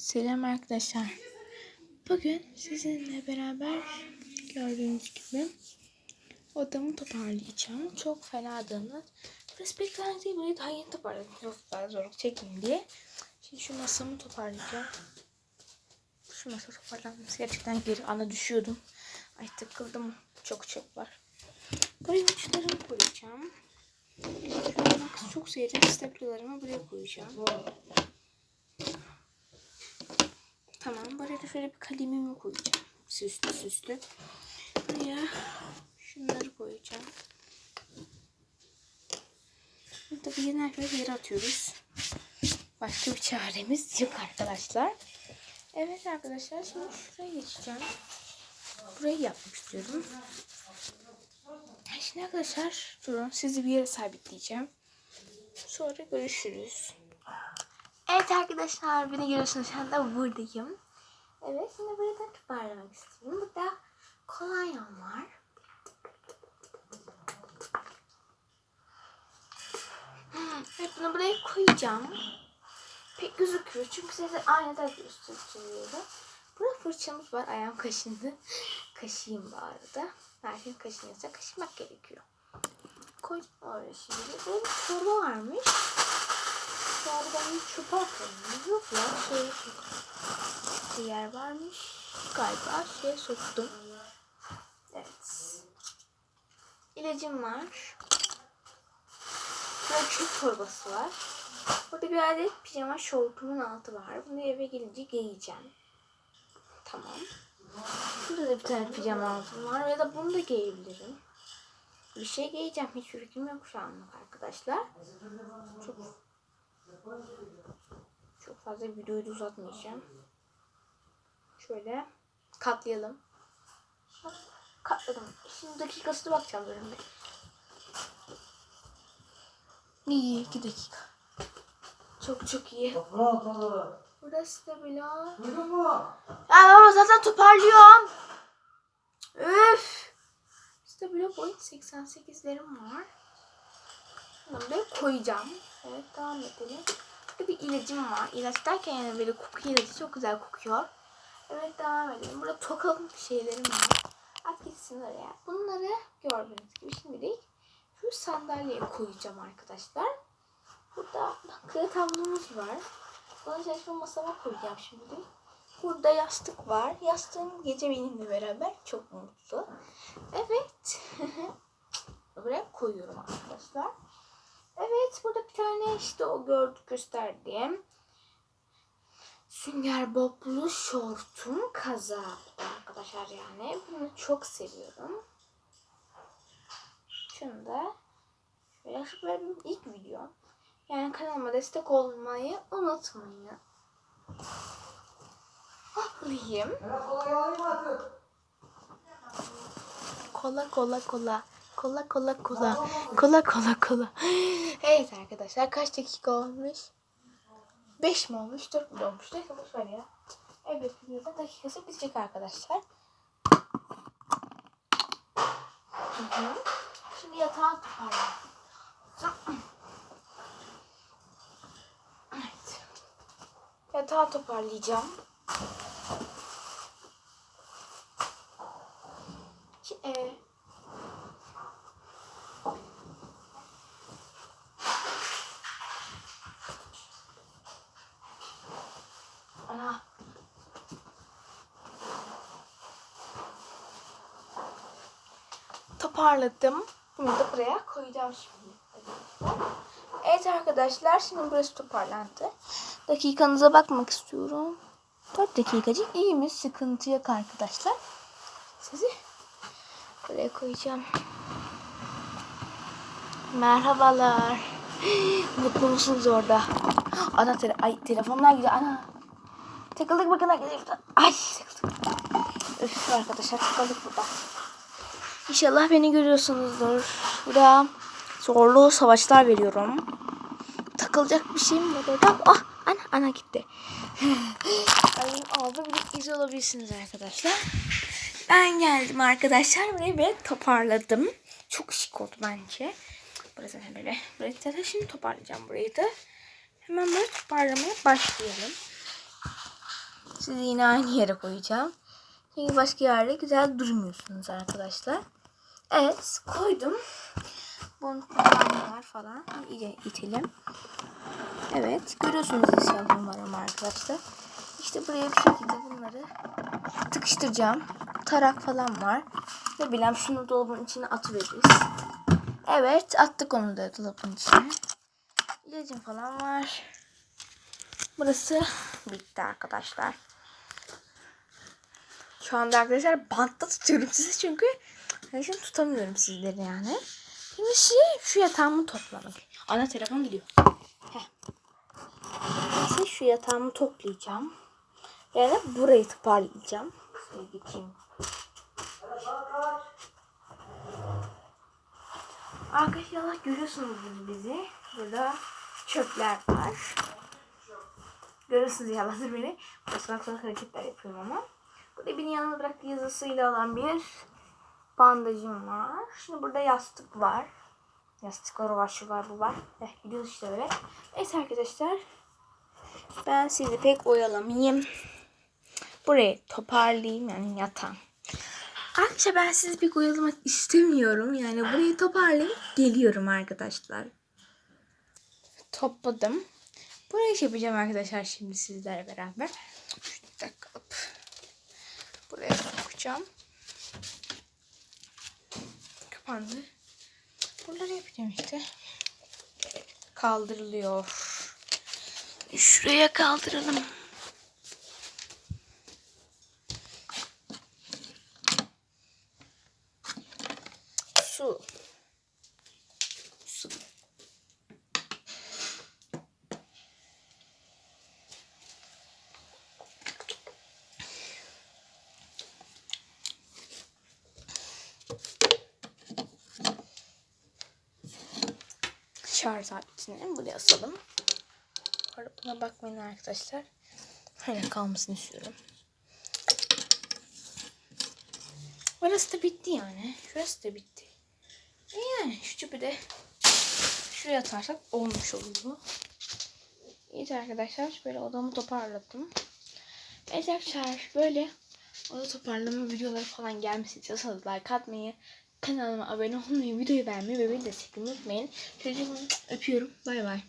Selam arkadaşlar. Bugün sizinle beraber gördüğünüz gibi odamı toparlayacağım. Çok fena dağınık. Burası değil. Burayı daha yeni toparladım. Çok fazla zorluk çekmeyeyim diye. Şimdi şu masamı toparlayacağım. Şu masa toparlanması gerçekten geri ana düşüyordum. Ay tıkıldım. Çok çok var. Buraya uçlarımı koyacağım. Şöyle çok sevdiğim stapler'larımı buraya koyacağım. Tamam. Buraya da şöyle bir kalemimi koyacağım. Süslü süslü. Buraya şunları koyacağım. Bir yerden şöyle yere atıyoruz. Başka bir çaremiz yok arkadaşlar. Evet arkadaşlar şimdi şuraya geçeceğim. Burayı yapmak istiyorum. Şimdi arkadaşlar durun sizi bir yere sabitleyeceğim. Sonra görüşürüz. Evet arkadaşlar beni görüyorsunuz şu anda buradayım. Evet şimdi burayı da toparlamak istiyorum. Burada kolonyam var. Hmm, Evet bunu buraya koyacağım. Pek gözüküyor çünkü size aynada gösteriyorum. Burada fırçamız var. Ayağım kaşındı. Kaşıyım bu arada. Herkes kaşınıyorsa kaşımak gerekiyor. Koy oraya şimdi. Böyle bir çorba varmış. Ben hiç çöpe atıyorum. Yok ya şey bir yer varmış. Galiba şeye soktum. Evet. İlacım var. Burada çöp torbası var. Burada bir adet pijama şortumun altı var. Bunu eve gelince giyeceğim. Tamam. Burada da bir tane pijama altım var. Ya da bunu da giyebilirim. Bir şey giyeceğim. Hiç fikrim yok şu anlık arkadaşlar. Çok çok fazla videoyu uzatmayacağım. Şöyle katlayalım. Katladım. Şimdi dakikasına bakacağım bölümde. İyi, iki dakika. Çok çok iyi. Burası da mu? Ya baba zaten toparlıyorum. Üf. İşte böyle boyut 88'lerim var. Bunu buraya koyacağım. Evet devam edelim. Burada bir ilacım var. İlaç derken yani böyle koku ilacı çok güzel kokuyor. Evet devam edelim. Burada tokalı şeylerim var. At gitsin oraya. Bunları gördüğünüz gibi şimdilik şu sandalyeye koyacağım arkadaşlar. Burada kağıt havlumuz var. Bunu çalışma masama koyacağım şimdi. Burada yastık var. Yastığım gece benimle beraber çok mutlu. Evet. Buraya koyuyorum arkadaşlar. Evet burada bir tane işte o gördük gösterdiğim sünger boblu şortum kaza arkadaşlar yani. Bunu çok seviyorum. Şunu da şu benim ilk videom. Yani kanalıma destek olmayı unutmayın. Alayım. Kola kola kola. Kola kola kola. Kola kola kola. Evet arkadaşlar kaç dakika olmuş? 5 mi olmuş? 4 mü olmuş? Neyse boş ver ya. Evet videonun dakikası bitecek arkadaşlar. Şimdi yatağı toparlayalım. Evet. Yatağı toparlayacağım. Ki, e, Ana. Toparladım. Bunu da buraya koyacağım şimdi. Evet arkadaşlar şimdi burası toparlandı. Dakikanıza bakmak istiyorum. 4 dakikacık iyi mi? Sıkıntı yok arkadaşlar. Sizi buraya koyacağım. Merhabalar. Mutlu musunuz orada? Ana tele ay telefonlar gidiyor ana. Takıldık bakın arkadaşlar. Ay takıldık. Öf arkadaşlar takıldık burada. İnşallah beni görüyorsunuzdur. Burada zorlu savaşlar veriyorum. Takılacak bir şeyim var orada. Ah ana ana gitti. Aldı bir iz olabilirsiniz arkadaşlar. Ben geldim arkadaşlar. Burayı bir toparladım. Çok şık oldu bence. Burası zaten böyle. Burayı zaten şimdi toparlayacağım burayı da. Hemen böyle toparlamaya başlayalım. Sizi yine aynı yere koyacağım. Çünkü başka yerde güzel durmuyorsunuz arkadaşlar. Evet koydum. Bunu kullanmalar falan iyice itelim. Evet görüyorsunuz inşallah umarım arkadaşlar. İşte buraya bir şekilde bunları tıkıştıracağım. Tarak falan var. Ne bileyim şunu dolabın içine atıveririz. Evet attık onu da dolabın içine. İlacım falan var. Burası bitti arkadaşlar. Şu anda arkadaşlar bantta tutuyorum sizi çünkü ben şimdi tutamıyorum sizleri yani. Şimdi şey, şu yatağımı toplamak. Ana telefon gidiyor. Heh. Neyse şu yatağımı toplayacağım. Yani burayı toparlayacağım. Şöyle geçeyim. Arkadaşlar görüyorsunuz bizi. Burada çöpler var. Görüyorsunuz yalandır beni. Salak salak hareketler yapıyorum ama. Burada beni yalnız bıraktığı yazısıyla olan bir bandajım var. Şimdi burada yastık var. Yastıkları var, şu var, bu var. Eh, gidiyoruz işte böyle. Neyse arkadaşlar. Ben sizi pek oyalamayayım. Burayı toparlayayım yani yatağım. Arkadaşlar ben sizi pek oyalamak istemiyorum. Yani burayı toparlayıp geliyorum arkadaşlar. Topladım. Burayı şey yapacağım arkadaşlar şimdi sizlerle beraber. Şu dakika buraya sokacağım. Kapandı. Buraları yapacağım işte. Kaldırılıyor. Şuraya kaldıralım. Şarj aletini buraya asalım. Buna bakmayın arkadaşlar. Öyle kalmasını istiyorum. Burası da bitti yani. Şurası da bitti. E yani şu çöpü de şuraya atarsak olmuş olur bu. İyi arkadaşlar. Böyle odamı toparladım. Evet arkadaşlar böyle oda toparlama videoları falan gelmesi istiyorsanız like atmayı, kanalıma abone olmayı, videoyu beğenmeyi ve beni desteklemeyi unutmayın. Çocuğumu öpüyorum. Bay bay.